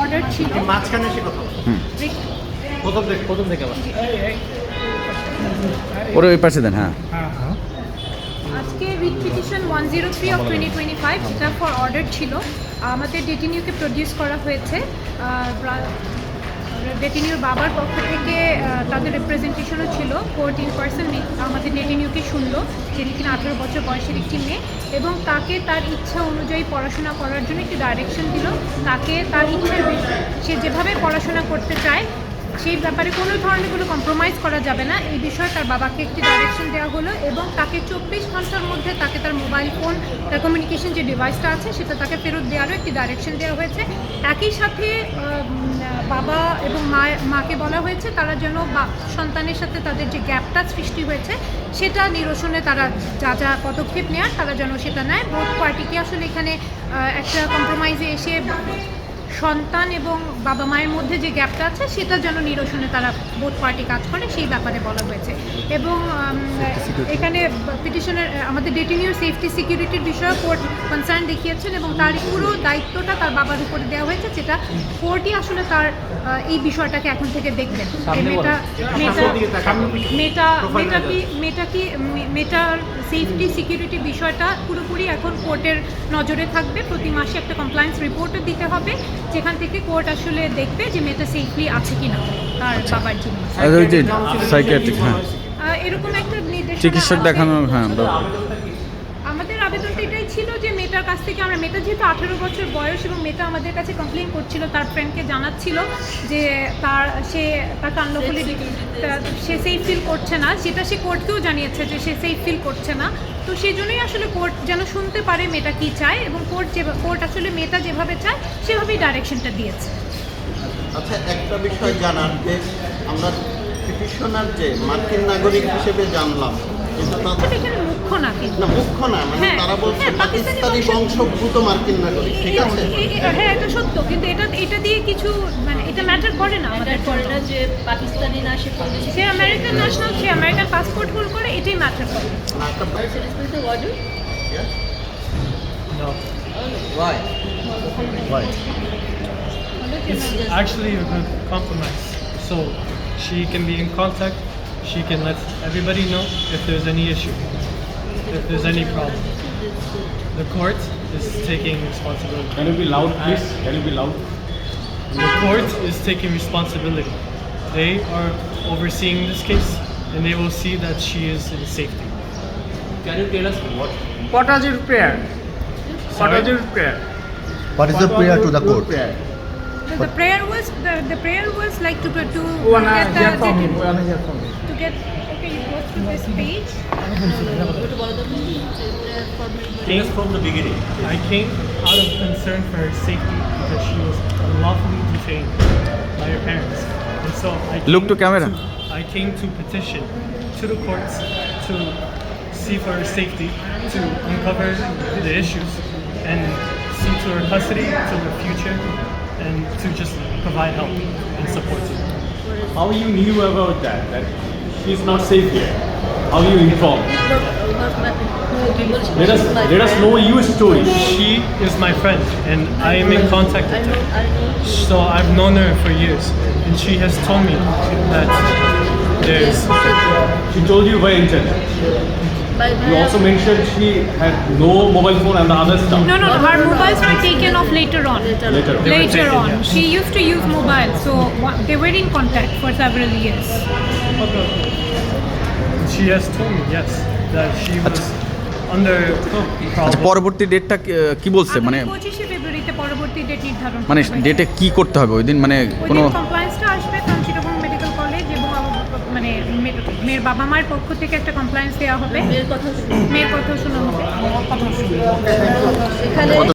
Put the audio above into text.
Order ছিল। মাঝখানে এসে কথা প্রথম থেকে প্রথম থেকে আবার। ওরে ওই পাশে দেন হ্যাঁ। আজকে writ petition one zero three of twenty twenty five যেটা ফর অর্ডার ছিল আমাদের ডেটিনিউকে প্রডিউস করা হয়েছে ডেটিনিউর বাবার পক্ষ থেকে তাদের রিপ্রেজেন্টেশনও ছিল। কোর্ট পার্সেন্ট পার্সন আমাদের ডেটিনিউকে শুনলো যিনি কিনা আঠেরো বছর বয়সের একটি মেয়ে এবং তাকে তার ইচ্ছা অনুযায়ী পড়াশোনা করার জন্য একটি ডাইরেকশন দিল। তাকে তার ইচ্ছার সে যেভাবে পড়াশোনা করতে চায় সেই ব্যাপারে কোনো ধরনের কোনো কম্প্রোমাইজ করা যাবে না। এই বিষয়ে তার বাবাকে একটি ডাইরেকশন দেওয়া হলো এবং তাকে চব্বিশ ঘণ্টার মধ্যে তাকে তার মোবাইল ফোন তার কমিউনিকেশন যে ডিভাইসটা আছে সেটা তাকে ফেরত দেওয়ারও একটি ডাইরেকশন দেওয়া হয়েছে। একই সাথে বাবা এবং মা, মাকে বলা হয়েছে তারা যেন সন্তানের সাথে তাদের যে গ্যাপটা সৃষ্টি হয়েছে সেটা নিরসনে তারা যা যা পদক্ষেপ নেয়ার তারা যেন সেটা নেয়। বোধ পার্টিকে আসলে এখানে একটা কম্প্রোমাইজে এসে সন্তান এবং বাবা মায়ের মধ্যে যে গ্যাপটা আছে সেটা যেন নিরসনে তারা বোধ পার্টি কাজ করে সেই ব্যাপারে বলা হয়েছে। এবং এখানে পিটিশনের আমাদের ডেটিনিউর সেফটি সিকিউরিটির বিষয়ে কোর্ট কনসার্ন দেখিয়েছেন এবং তার পুরো দায়িত্বটা তার বাবার উপরে দেওয়া হয়েছে যেটা কোর্টই আসলে তার এই বিষয়টাকে এখন থেকে দেখবেন মেয়েটা মেয়েটা মেয়েটা কি মেয়েটা কি মেয়েটার সেফটি সিকিউরিটি বিষয়টা পুরোপুরি এখন কোর্টের নজরে থাকবে। প্রতি মাসে একটা কমপ্লায়েন্স রিপোর্টও দিতে হবে। যেখান থেকে কোর্ট আসলে দেখবে যে মেয়েটা সেফলি আছে কিনা তার বাবার জন্য সাইকিয়াট্রিক হ্যাঁ। আহ, এরকম একটা নির্দেশ চিকিৎসক দেখানো হ্যাঁ বা- আমাদের আবেদনটা এটাই ছিল যে মেয়েটার কাছ থেকে আমরা মেয়েটা যেহেতু আঠেরো বছর বয়স এবং মেয়েটা আমাদের কাছে কমপ্লেন করছিল তার ফ্রেন্ডকে জানাচ্ছিল যে তার সে তার কান্নফুলি সে সেফ ফিল করছে না। সেটা সে কোর্টকেও জানিয়েছে যে সে সেফ ফিল করছে না। তো সেই জন্যই আসলে কোর্ট যেন শুনতে পারে মেয়েটা কী চায় এবং কোর্ট যে কোর্ট আসলে মেয়েটা যেভাবে চায় সেভাবেই ডাইরেকশনটা দিয়েছে। আচ্ছা একটা বিষয় জানার যে আমরা পিটিশনার যে মার্কিন নাগরিক হিসেবে জানলাম কিন্তু তাদের এখানে মুখ্য না কিন্তু না মানে হ্যাঁ, তারা বলছে হ্যাঁ, পাকিস্তানি বংশোদ্ভূত মার্কিন নাগরিক ঠিক আছে? হ্যাঁ এটা সত্য কিন্তু এটা এটা দিয়ে কিছু মানে এটা ম্যাটার করে না আমাদের করে না যে পাকিস্তানি না সে কোন সে আমেরিকান ন্যাশনাল সে আমেরিকান পাসপোর্ট হোল্ড করে এটাই ম্যাটার করে। দেশে warden It's actually a good compromise. So she can be in contact, she can let everybody know if there's any issue, if there's any problem. The court is taking responsibility. Can you be loud, please? Can you be loud? The court is taking responsibility. They are overseeing this case and they will see that she is in safety. Can you tell us what? What was your prayer? What was your prayer? What is the prayer to the court? The, the prayer was the, the prayer was like to to, to get the, the to, to get okay you go through this page Things from the beginning. I came out of concern for her safety because she was unlawfully detained by her parents. And so I Look to camera. I came to petition to the courts to see for her safety, to uncover the issues, and see to her custody, to her future, and to just provide help and support to her. How you knew about that? That she's not safe here? How are you informed? Let us let us know your story. She is my friend, and I am in contact with her. So I've known her for years, and she has told me that there's She told you by internet. By You also mentioned she had no mobile phone and the other stuff. no no no her mobiles were taken off later on Later. They later on yeah. she used to use mobile so they were in contact for several years She has told me, yes, that she was under আচ্ছা পরবর্তী ডেটটা কি বলছে? মানে পঁচিশে ফেব্রুয়ারিতে পরবর্তী date নির্ধারণ মানে ডেটে কি করতে হবে? ওই দিন মানে কোনো কমপ্লায়েন্সটা আসবে কারণ চিটাগং মেডিকেল কলেজ এবং মানে মেয়ের- মেয়ের বাবা মায়ের পক্ষ থেকে একটা কমপ্লায়েন্স দেওয়া হবে। মেয়ের কথা মেয়ের কথা শোনা হবে। এখানে